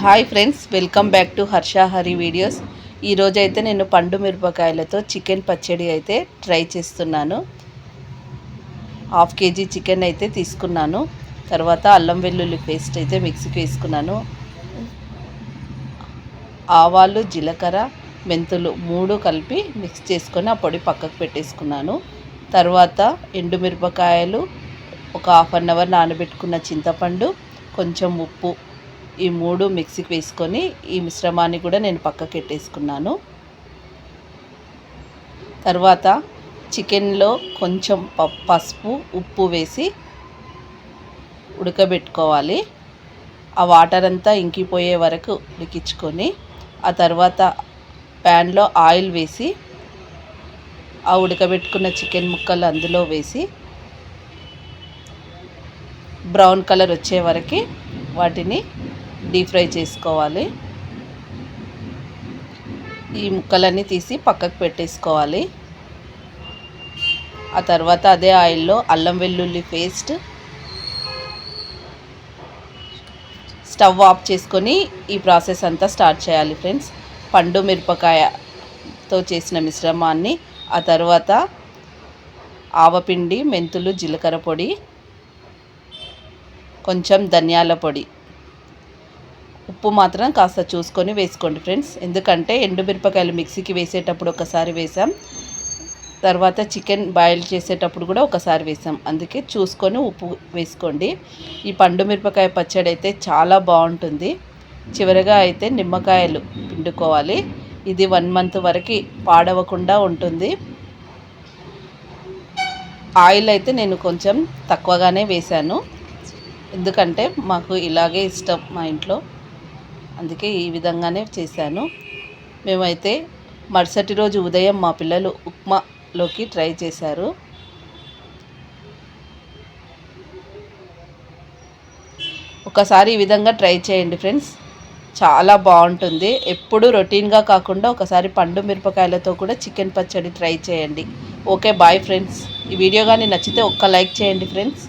Hi friends welcome back to Harsha Hari videos. ఈరోజైతే నేను పండు మిరపకాయలతో చికెన్ పచ్చడి అయితే ట్రై చేస్తున్నాను. హాఫ్ కేజీ చికెన్ అయితే తీసుకున్నాను. తర్వాత అల్లం వెల్లుల్లి పేస్ట్ అయితే మిక్సీకి వేసుకున్నాను. ఆవాలు జీలకర్ర మెంతులు మూడు కలిపి మిక్స్ చేసుకొని ఆ పొడి పక్కకు పెట్టేసుకున్నాను. తర్వాత ఎండుమిరపకాయలు ఒక హాఫ్ అన్ అవర్ నానబెట్టుకున్న చింతపండు కొంచెం ఉప్పు ఈ మూడు మిక్సీకి వేసుకొని ఈ మిశ్రమాన్ని కూడా నేను పక్కకి పెట్టేసుకున్నాను తర్వాత చికెన్లో కొంచెం పసుపు ఉప్పు వేసి ఉడకబెట్టుకోవాలి. ఆ వాటర్ అంతా ఇంకిపోయే వరకు ఉడికించుకొని ఆ తర్వాత ప్యాన్లో ఆయిల్ వేసి ఆ ఉడకబెట్టుకున్న చికెన్ ముక్కలు అందులో వేసి బ్రౌన్ కలర్ వచ్చే వరకు వాటిని డీప్ ఫ్రై చేసుకోవాలి. ఈ ముక్కలన్నీ తీసి పక్కకు పెట్టేసుకోవాలి. ఆ తర్వాత అదే ఆయిల్లో అల్లం వెల్లుల్లి పేస్ట్ స్టవ్ ఆఫ్ చేసుకొని ఈ ప్రాసెస్ అంతా స్టార్ట్ చేయాలి ఫ్రెండ్స్. పండు మిరపకాయతో చేసిన మిశ్రమాన్ని ఆ తర్వాత ఆవపిండి మెంతులు జీలకర్ర పొడి కొంచెం ధనియాల పొడి ఉప్పు మాత్రం కాస్త చూసుకొని వేసుకోండి ఫ్రెండ్స్. ఎందుకంటే ఎండుమిరపకాయలు మిక్సీకి వేసేటప్పుడు ఒకసారి వేసాం. తర్వాత చికెన్ బాయిల్ చేసేటప్పుడు కూడా ఒకసారి వేసాం. అందుకే చూసుకొని ఉప్పు వేసుకోండి. ఈ పండు మిరపకాయ పచ్చడి అయితే చాలా బాగుంటుంది. చివరిగా అయితే నిమ్మకాయలు పిండుకోవాలి. ఇది వన్ మంత్ వరకు పాడవకుండా ఉంటుంది. ఆయిల్ అయితే నేను కొంచెం తక్కువగానే వేశాను. ఎందుకంటే మాకు ఇలాగే ఇష్టం మా ఇంట్లో. అందుకే ఈ విధంగానే చేశాను. మేమైతే మరుసటి రోజు ఉదయం మా పిల్లలు ఉప్మాలోకి ట్రై చేశారు. ఒకసారి ఈ విధంగా ట్రై చేయండి ఫ్రెండ్స్. చాలా బాగుంటుంది. ఎప్పుడు రొటీన్గా కాకుండా ఒకసారి పండు మిరపకాయలతో కూడా చికెన్ పచ్చడి ట్రై చేయండి. Okay bye friends. ఈ వీడియో కానీ నచ్చితే ఒక్క లైక్ చేయండి ఫ్రెండ్స్.